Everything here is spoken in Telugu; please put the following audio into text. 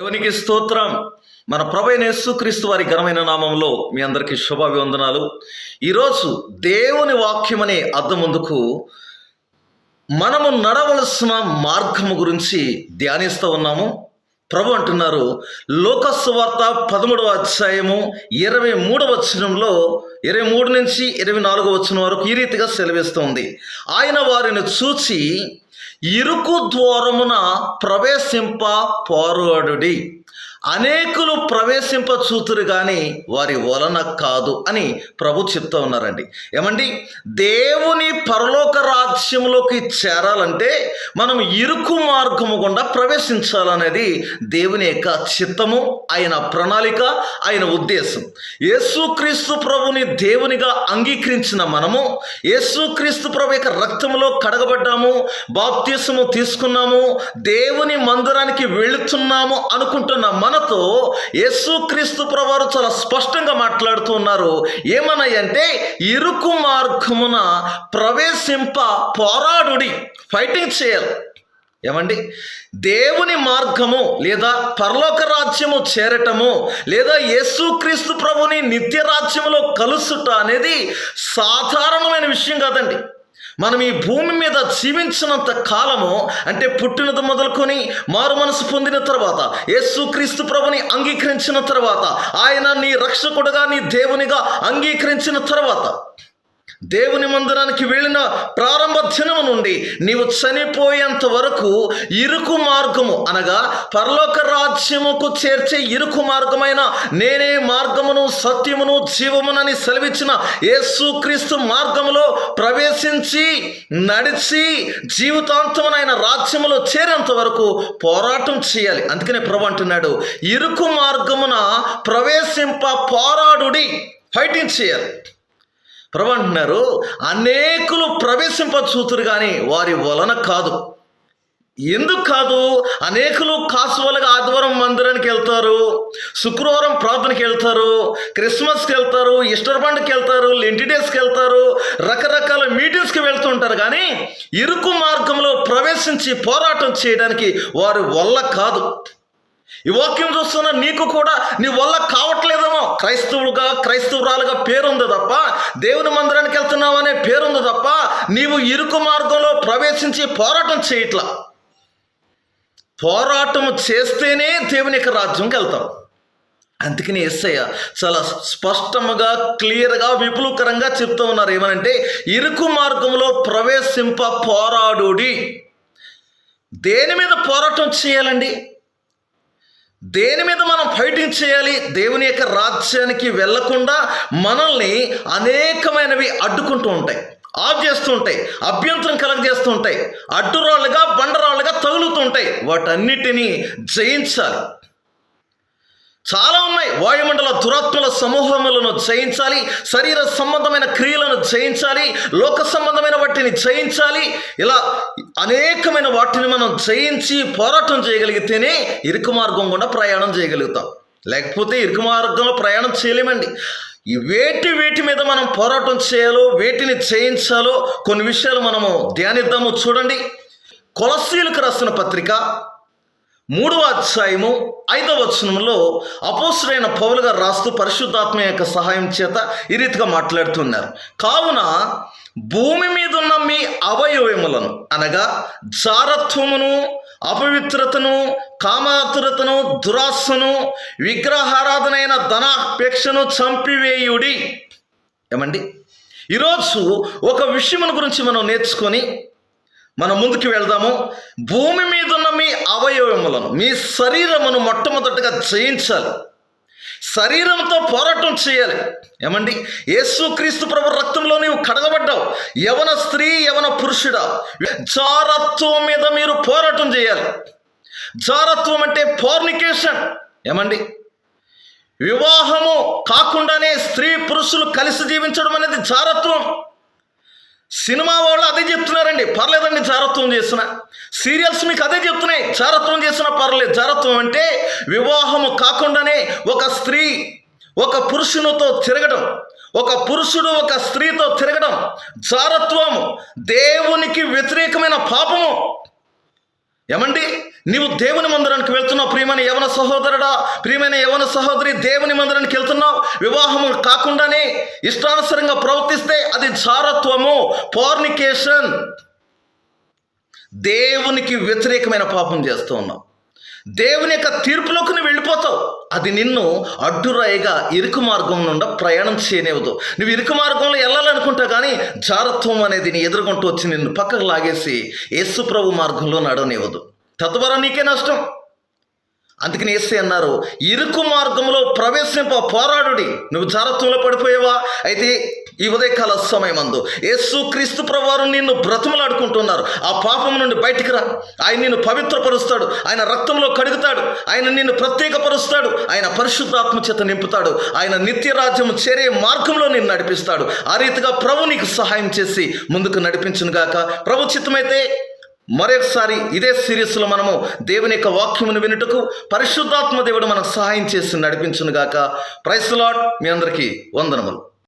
దేవునికి స్తోత్రం. మన ప్రభైన యేసుక్రీస్తు వారి ఘనమైన నామంలో మీ అందరికీ శుభాభివందనాలు. ఈరోజు దేవుని వాక్యం అనే అర్థం ముందుకు మనము నడవలసిన మార్గము గురించి ధ్యానిస్తూ ఉన్నాము. ప్రభు అంటున్నారు లోకస్వార్త పదమూడవ అధ్యాయము ఇరవై మూడవ వచనంలో ఇరవై మూడు నుంచి ఇరవై నాలుగవ వచనం వరకు ఈ రీతిగా సెలవిస్తుంది. ఆయన వారిని చూచి ఇరుకు ద్వారమున ప్రవేశింప పోరాడుడి అనేకులు ప్రవేశింప చూతురు కానీ వారి వలన కాదు అని ప్రభు చెప్తా ఉన్నారండి. ఏమండి? దేవుని పరలోక రాజ్యంలోకి చేరాలంటే మనం ఇరుకు మార్గము గుండా ప్రవేశించాలనేది దేవుని యొక్క చిత్తము ఆయన ప్రణాళిక ఆయన ఉద్దేశం. యేసుక్రీస్తు ప్రభుని దేవునిగా అంగీకరించిన మనము యేసుక్రీస్తు ప్రభు యొక్క రక్తంలో కడగబడ్డాము బాప్తీసము తీసుకున్నాము దేవుని మందిరానికి వెళుతున్నాము అనుకుంటున్న మనతో యేసుక్రీస్తు ప్రభువారు చాలా స్పష్టంగా మాట్లాడుతూ ఉన్నారు. ఏమన్నాయంటే ఇరుకు మార్గమున ప్రవేశింప పోరాడుడి ఫైటింగ్ చేయాలి. ఏమండి? దేవుని మార్గము లేదా పరలోక రాజ్యము చేరటము లేదా యేసుక్రీస్తు ప్రభుని నిత్య రాజ్యములో కలుసుట అనేది సాధారణమైన విషయం కాదండి. మనం ఈ భూమి మీద జీవించినంత కాలము అంటే పుట్టినది మొదలుకొని మారు మనసు పొందిన తర్వాత యేసుక్రీస్తు ప్రభుని అంగీకరించిన తర్వాత ఆయన నీ రక్షకుడుగా నీ దేవునిగా అంగీకరించిన తర్వాత దేవుని మందిరానికి వెళ్ళిన ప్రారంభ దినము నుండి నీవు చనిపోయేంత వరకు ఇరుకు మార్గము అనగా పరలోక రాజ్యముకు చేర్చే ఇరుకు మార్గమైన నేనే మార్గమును సత్యమును జీవమునని సెలవిచ్చిన యేసుక్రీస్తు మార్గములో ప్రవేశించి నడిచి జీవితాంతమునైన రాజ్యములో చేరేంత వరకు పోరాటం చేయాలి. అందుకనే ప్రభు అంటున్నాడు ఇరుకు మార్గమున ప్రవేశింప పోరాడుడి ఫైటింగ్ చేయాలి. ప్రభు అంటున్నారు అనేకులు ప్రవేశింపచూతురు కానీ వారి వలన కాదు. ఎందుకు కాదు? అనేకులు కాసువలుగా ఆదివారం మందిరానికి వెళ్తారు శుక్రవారం ప్రార్థనకి వెళ్తారు క్రిస్మస్కి వెళ్తారు ఈస్టర్ పండుగకి వెళ్తారు లెంటి డేస్కి వెళ్తారు రకరకాల మీటింగ్స్కి వెళ్తూ ఉంటారు. కానీ ఇరుకు మార్గంలో ప్రవేశించి పోరాటం చేయడానికి వారి వల్ల కాదు. ఈ వాక్యం చూస్తున్న నీకు కూడా నీ వల్ల కావట్లేదేమో. క్రైస్తవుడుగా క్రైస్తవురాలుగా పేరుంది తప్ప దేవుని మందిరానికి వెళ్తున్నావు అనే పేరుంది తప్ప నీవు ఇరుకు మార్గంలో ప్రవేశించి పోరాటం చేయట్లా. పోరాటం చేస్తేనే దేవుని యొక్క రాజ్యంకి వెళ్తావు. అందుకని ఎస్ఐ చాలా స్పష్టముగా క్లియర్గా విపులకరంగా చెప్తూ ఉన్నారు. ఏమనంటే ఇరుకు మార్గంలో ప్రవేశింప పోరాడుడి. దేని మీద పోరాటం చేయాలండి? దేని మీద మనం ఫైటింగ్ చేయాలి? దేవుని యొక్క రాజ్యానికి వెళ్ళకుండా మనల్ని అనేకమైనవి అడ్డుకుంటూ ఉంటాయి ఆఫ్ చేస్తూ ఉంటాయి అభ్యంతరం కలగజేస్తూ ఉంటాయి అడ్డురాళ్ళుగా బండరాళ్ళుగా తగులుతూ ఉంటాయి. వాటన్నిటినీ జయించాలి. చాలా ఉన్నాయి. వాయుమండల దురాత్మల సమూహములను జయించాలి. శరీర సంబంధమైన క్రియలను జయించాలి. లోక సంబంధమైన వాటిని జయించాలి. ఇలా అనేకమైన వాటిని మనం జయించి పోరాటం చేయగలిగితేనే ఇరుకు మార్గం గుండా ప్రయాణం చేయగలుగుతాం. లేకపోతే ఇరుకు మార్గంలో ప్రయాణం చేయలేమండి. ఈ వేటి వేటి మీద మనం పోరాటం చేయాలో వేటిని జయించాలో కొన్ని విషయాలు మనము ధ్యానిద్దాము చూడండి. కొలసీలకు రాసిన పత్రిక మూడవ అధ్యాయము ఐదవ వచనంలో అపోసుడైన పౌలు గారు రాస్తూ పరిశుద్ధాత్మ యొక్క సహాయం చేత ఈ రీతిగా మాట్లాడుతున్నారు. కావున భూమి మీద ఉన్న మీ అవయవములను అనగా జారత్వమును అపవిత్రతను కామాతురతను దురాశను విగ్రహారాధనైన ధనాపేక్షను చంపివేయుడి. ఏమండి? ఈరోజు ఒక విషయమును గురించి మనం నేర్చుకొని మనం ముందుకు వెళ్దాము. భూమి మీద ఉన్న మీ అవయవములను మీ శరీరమును మొట్టమొదటిగా జయించాలి. శరీరంతో పోరాటం చేయాలి. ఏమండి? యేసుక్రీస్తు ప్రభు రక్తంలో నీవు కడగబడ్డావు. యవన స్త్రీ యవన పురుషుడా జారత్వం మీద మీరు పోరాటం చేయాలి. జారత్వం అంటే ఫోర్నికేషన్ ఏమండి? వివాహము కాకుండానే స్త్రీ పురుషులు కలిసి జీవించడం అనేది జారత్వం. సినిమా వాళ్ళు అదే చెప్తున్నారండి. పర్లేదండి జారత్వం చేసిన సీరియల్స్ మీకు అదే చెప్తున్నాయి. జారత్వం చేసిన పర్లేదు. జారత్వం అంటే వివాహము కాకుండానే ఒక స్త్రీ ఒక పురుషునితో తిరగడం ఒక పురుషుడు ఒక స్త్రీతో తిరగడం జారత్వము. దేవునికి వ్యతిరేకమైన పాపము. ఏమండి? నీవు దేవుని మందిరానికి వెళ్తున్నావు ప్రియమైన యవన సహోదరుడా ప్రియమైన యవన సహోదరి దేవుని మందిరానికి వెళ్తున్నావు. వివాహము కాకుండానే ఇష్టానుసరంగా ప్రవర్తిస్తే అది జారత్వము పార్నికేషన్ దేవునికి వ్యతిరేకమైన పాపం చేస్తూ ఉన్నావు. దేవుని యొక్క తీర్పులోకి నువ్వు వెళ్ళిపోతావు. అది నిన్ను అడ్డురాయిగా ఇరుకు మార్గం నుండి ప్రయాణం చేయనివ్వదు. నువ్వు ఇరుకు మార్గంలో వెళ్ళాలనుకుంటా కానీ జారత్వం అనేది నీ ఎదుర్కొంటూ వచ్చి నిన్ను పక్కకు లాగేసి యేసు ప్రభు మార్గంలో నడవనివ్వదు. తద్వారా నీకే నష్టం. అందుకని ఏసే అన్నారు ఇరుకు మార్గంలో ప్రవేశింప పోరాడుడి. నువ్వు జారత్వంలో పడిపోయావా? అయితే ఈ ఉదయకాల సమయమందు యేసు క్రీస్తు ప్రభువారు నిన్ను బ్రతుములాడుకుంటున్నారు. ఆ పాపం నుండి బయటికి రా. ఆయన నిన్ను పవిత్రపరుస్తాడు. ఆయన రక్తంలో కడుగుతాడు. ఆయన నిన్ను ప్రత్యేకపరుస్తాడు. ఆయన పరిశుద్ధాత్మ చేత నింపుతాడు. ఆయన నిత్య రాజ్యం చేరే మార్గంలో నిన్ను నడిపిస్తాడు. ఆ రీతిగా ప్రభు నీకు సహాయం చేసి ముందుకు నడిపించును గాక. ప్రభు చిత్తమైతే మరొకసారి ఇదే సిరీస్లో మనము దేవుని యొక్క వాక్యమును వినుటకు పరిశుద్ధాత్మ దేవుడు మనకు సహాయం చేసి నడిపించును గాక. ప్రైస్ లాడ్ మీ అందరికీ వందనములు.